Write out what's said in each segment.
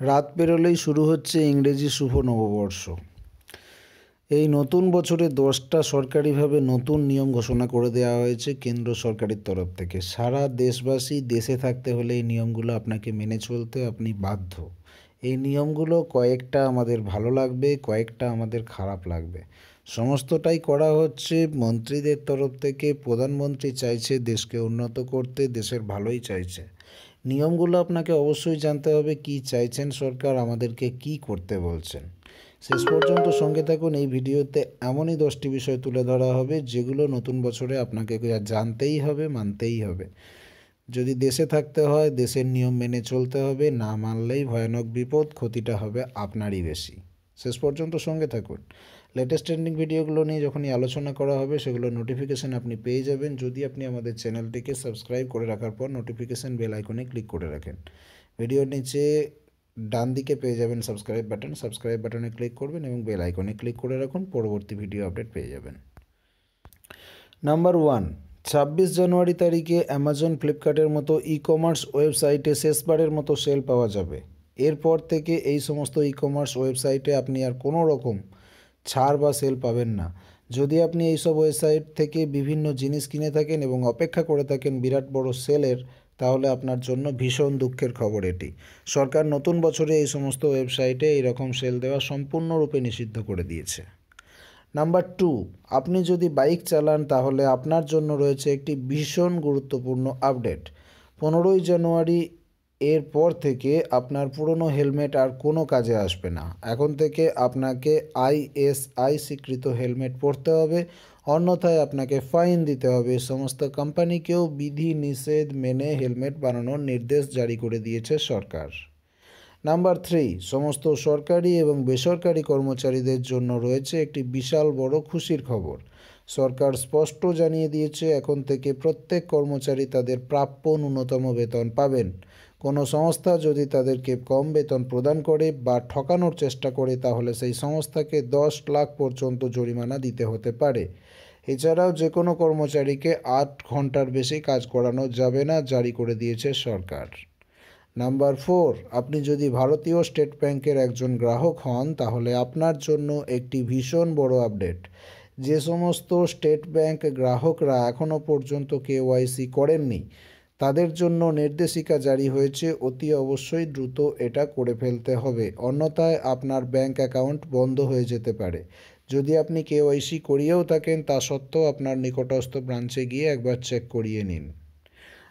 রাত পেরোলেই শুরু হচ্ছে ইংরেজি শুভ নববর্ষ। এই নতুন বছরে দশটা সরকারিভাবে নতুন নিয়ম ঘোষণা করে দেওয়া হয়েছে কেন্দ্র সরকারের তরফ থেকে। সারা দেশবাসী দেশে থাকতে হলে এই নিয়মগুলো আপনাকে মেনে চলতে আপনি বাধ্য। এই নিয়মগুলো কয়েকটা আমাদের ভালো লাগবে, কয়েকটা আমাদের খারাপ লাগবে। সমস্তটাই করা হচ্ছে মন্ত্রীদের তরফ থেকে। প্রধানমন্ত্রী চাইছে দেশকে উন্নত করতে, দেশের ভালোই চাইছে। নিয়মগুলো আপনাকে অবশ্যই জানতে হবে, কি চাইছেন সরকার, আমাদেরকে কি করতে বলছেন। শেষ পর্যন্ত সঙ্গে থাকুন, এই ভিডিওতে এমনই দশটি বিষয় তুলে ধরা হবে, যেগুলো নতুন বছরে আপনাকে জানতেই হবে, মানতেই হবে। যদি দেশে থাকতে হয়, দেশের নিয়ম মেনে চলতে হবে, না মানলেই ভয়ানক বিপদ, ক্ষতিটা হবে আপনারই বেশি। শেষ পর্যন্ত সঙ্গে থাকুন। লেটেস্ট ট্রেন্ডিং ভিডিওগুলো নিয়ে যখনই আলোচনা করা হবে সেগুলো নোটিফিকেশান আপনি পেয়ে যাবেন। যদি আপনি আমাদের চ্যানেলটিকে সাবস্ক্রাইব করে রাখার পর নোটিফিকেশান বেল আইকনে ক্লিক করে রাখেন। ভিডিওর নিচে ডান দিকে পেয়ে যাবেন সাবস্ক্রাইব বাটন সাবস্ক্রাইব বাটনে ক্লিক করবেন এবং বেল আইকনে ক্লিক করে রাখুন, পরবর্তী ভিডিও আপডেট পেয়ে যাবেন। নাম্বার ওয়ান ছাব্বিশ জানুয়ারি তারিখে অ্যামাজন ফ্লিপকার্টের মতো ই কমার্স ওয়েবসাইটে শেষবারের মতো সেল পাওয়া যাবে। এরপর থেকে এই সমস্ত ই কমার্স ওয়েবসাইটে আপনি আর কোনো রকম ছাড় বা সেল পাবেন না। যদি আপনি এইসব ওয়েবসাইট থেকে বিভিন্ন জিনিস কিনে থাকেন এবং অপেক্ষা করে থাকেন বিরাট বড় সেলের তাহলে আপনার জন্য ভীষণ দুঃখের খবর এটি। সরকার নতুন বছরে এই সমস্ত ওয়েবসাইটে এইরকম সেল দেওয়া সম্পূর্ণরূপে নিষিদ্ধ করে দিয়েছে। নাম্বার টু আপনি যদি বাইক চালান, তাহলে আপনার জন্য রয়েছে একটি ভীষণ গুরুত্বপূর্ণ আপডেট পনেরোই জানুয়ারি এরপর থেকে আপনার পুরনো হেলমেট আর কোনো কাজে আসবে না। এখন থেকে আপনাকে আইএসআই স্বীকৃত হেলমেট পরতে হবে। অন্যথায় আপনাকে ফাইন দিতে হবে। সমস্ত কোম্পানিকেও বিধি নিষেধ মেনে হেলমেট বানানোর নির্দেশ জারি করে দিয়েছে সরকার। নাম্বার থ্রি, সমস্ত সরকারি এবং বেসরকারি কর্মচারীদের জন্য রয়েছে একটি বিশাল বড় খুশির খবর। সরকার স্পষ্ট জানিয়ে দিয়েছে, এখন থেকে প্রত্যেক কর্মচারী তাদের প্রাপ্য ন্যূনতম বেতন পাবেন। কোনো সংস্থা যদি তাদেরকে কম বেতন প্রদান করে বা ঠকানোর চেষ্টা করে, তাহলে সেই সংস্থাকে দশ লাখ পর্যন্ত জরিমানা দিতে হতে পারে। এছাড়াও যে কোনো কর্মচারীকে আট ঘণ্টার বেশি কাজ করানো যাবে না, জারি করে দিয়েছে সরকার। নাম্বার ফোর, আপনি যদি ভারতীয় স্টেট ব্যাংকের একজন গ্রাহক হন, তাহলে আপনার জন্য একটি ভীষণ বড় আপডেট। যে সমস্ত স্টেট ব্যাংক গ্রাহকরা এখনও পর্যন্ত কেওয়াইসি করেননি তাদের জন্য নির্দেশিকা জারি হয়েছে, অতি অবশ্যই দ্রুত এটা করে ফেলতে হবে। অন্যথায় আপনার ব্যাংক অ্যাকাউন্ট বন্ধ হয়ে যেতে পারে। যদি আপনি কেওয়াইসি করিয়েও থাকেন, তা সত্ত্বেও আপনার নিকটস্থ ব্রাঞ্চে গিয়ে একবার চেক করিয়ে নিন।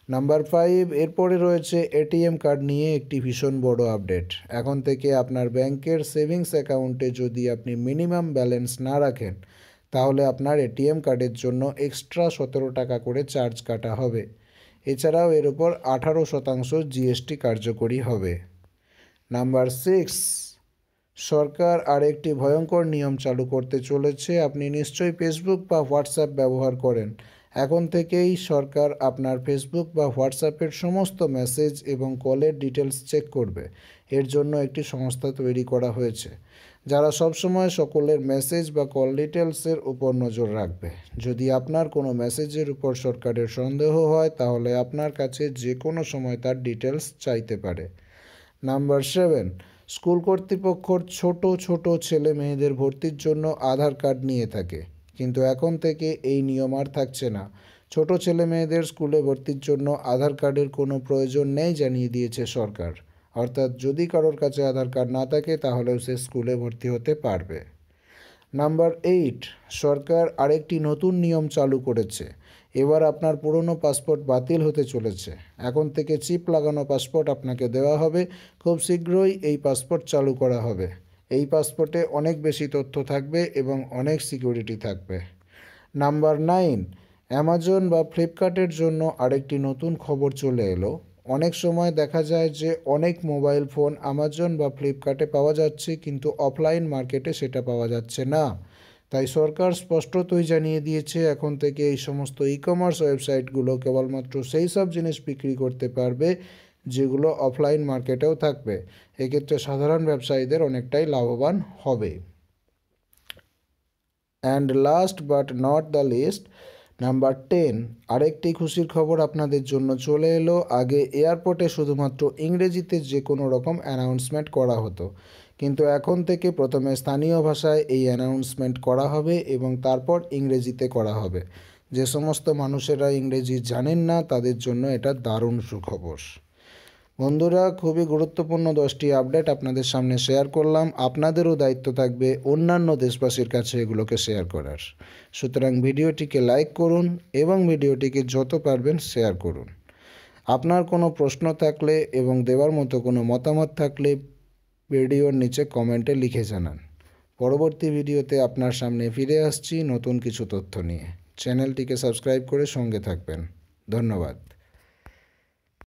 নাম্বার ফাইভ, এরপরে রয়েছে এটিএম কার্ড নিয়ে একটি ভীষণ বড় আপডেট। এখন থেকে আপনার ব্যাংকের সেভিংস অ্যাকাউন্টে যদি আপনি মিনিমাম ব্যালেন্স না রাখেন, তাহলে আপনার এটিএম কার্ডের জন্য এক্সট্রা সতেরো টাকা করে চার্জ কাটা হবে। এছাড়াও এর উপর আঠারো শতাংশ জিএসটি কার্যকরী হবে। নাম্বার সিক্স, সরকার আরেকটি ভয়ঙ্কর নিয়ম চালু করতে চলেছে। আপনি নিশ্চয়ই ফেসবুক বা হোয়াটসঅ্যাপ ব্যবহার করেন। এখন থেকেই সরকার আপনার ফেসবুক বা হোয়াটসঅ্যাপের সমস্ত মেসেজ এবং কলের ডিটেলস চেক করবে। এর জন্য একটি সংস্থা তৈরি করা হয়েছে। যারা সবসময় সকলের মেসেজ বা কল ডিটেলসের উপর নজর রাখবে। যদি আপনার কোনো মেসেজের উপর সরকারের সন্দেহ হয়, তাহলে আপনার কাছে যে কোনো সময় তার ডিটেলস চাইতে পারে। নাম্বার সেভেন স্কুল কর্তৃপক্ষর ছোট ছোট ছেলে মেয়েদের ভর্তির জন্য আধার কার্ড নিয়ে থাকে। কিন্তু এখন থেকে এই নিয়ম আর থাকছে না। ছোট ছেলে মেয়েদের স্কুলে ভর্তির জন্য আধার কার্ডের কোনো প্রয়োজন নেই জানিয়ে দিয়েছে সরকার। অর্থাৎ যদি কারোর কাছে আধার কার্ড না থাকে, তাহলেও সে স্কুলে ভর্তি হতে পারবে। নাম্বার এইট, সরকার আরেকটি নতুন নিয়ম চালু করেছে। এবার আপনার পুরনো পাসপোর্ট বাতিল হতে চলেছে। এখন থেকে চিপ লাগানো পাসপোর্ট আপনাকে দেওয়া হবে। খুব শীঘ্রই এই পাসপোর্ট চালু করা হবে। এই পাসপোর্টে অনেক বেশি তথ্য থাকবে এবং অনেক সিকিউরিটি থাকবে। নাম্বার নাইন, অ্যামাজন বা ফ্লিপকার্টের জন্য আরেকটি নতুন খবর চলে এলো। অনেক সময় দেখা যায় যে অনেক মোবাইল ফোন আমাজন বা ফ্লিপকার্টে পাওয়া যাচ্ছে, কিন্তু অফলাইন মার্কেটে সেটা পাওয়া যাচ্ছে না। তাই সরকার স্পষ্টতই জানিয়ে দিয়েছে, এখন থেকে এই সমস্ত ই কমার্স ওয়েবসাইটগুলো কেবলমাত্র সেই সব জিনিস বিক্রি করতে পারবে যেগুলো অফলাইন মার্কেটেও থাকবে। এক্ষেত্রে সাধারণ ব্যবসায়ীদের অনেকটাই লাভবান হবে। And last but not the least number ten আরেকটি খুশির খবর আপনাদের জন্য চলে এলো। আগে এয়ারপোর্টে শুধুমাত্র ইংরেজিতে যে কোনো রকম অ্যানাউন্সমেন্ট করা হতো। কিন্তু এখন থেকে প্রথমে স্থানীয় ভাষায় এই অ্যানাউন্সমেন্ট করা হবে এবং তারপর ইংরেজিতে করা হবে। যে সমস্ত মানুষেরা ইংরেজি জানেন না, তাদের জন্য এটা দারুণ সুখবর। বন্ধুরা, খুবই গুরুত্বপূর্ণ দশটি আপডেট আপনাদের সামনে শেয়ার করলাম। আপনাদেরও দায়িত্ব থাকবে অন্যান্য দেশবাসীর কাছে এগুলোকে শেয়ার করার। সুতরাং ভিডিওটিকে লাইক করুন এবং ভিডিওটিকে যত পারবেন শেয়ার করুন। আপনার কোনো প্রশ্ন থাকলে এবং দেওয়ার মতো কোনো মতামত থাকলে ভিডিওর নিচে কমেন্টে লিখে জানান। পরবর্তী ভিডিওতে আপনার সামনে ফিরে আসছি নতুন কিছু তথ্য নিয়ে। চ্যানেলটিকে সাবস্ক্রাইব করে সঙ্গে থাকবেন। ধন্যবাদ।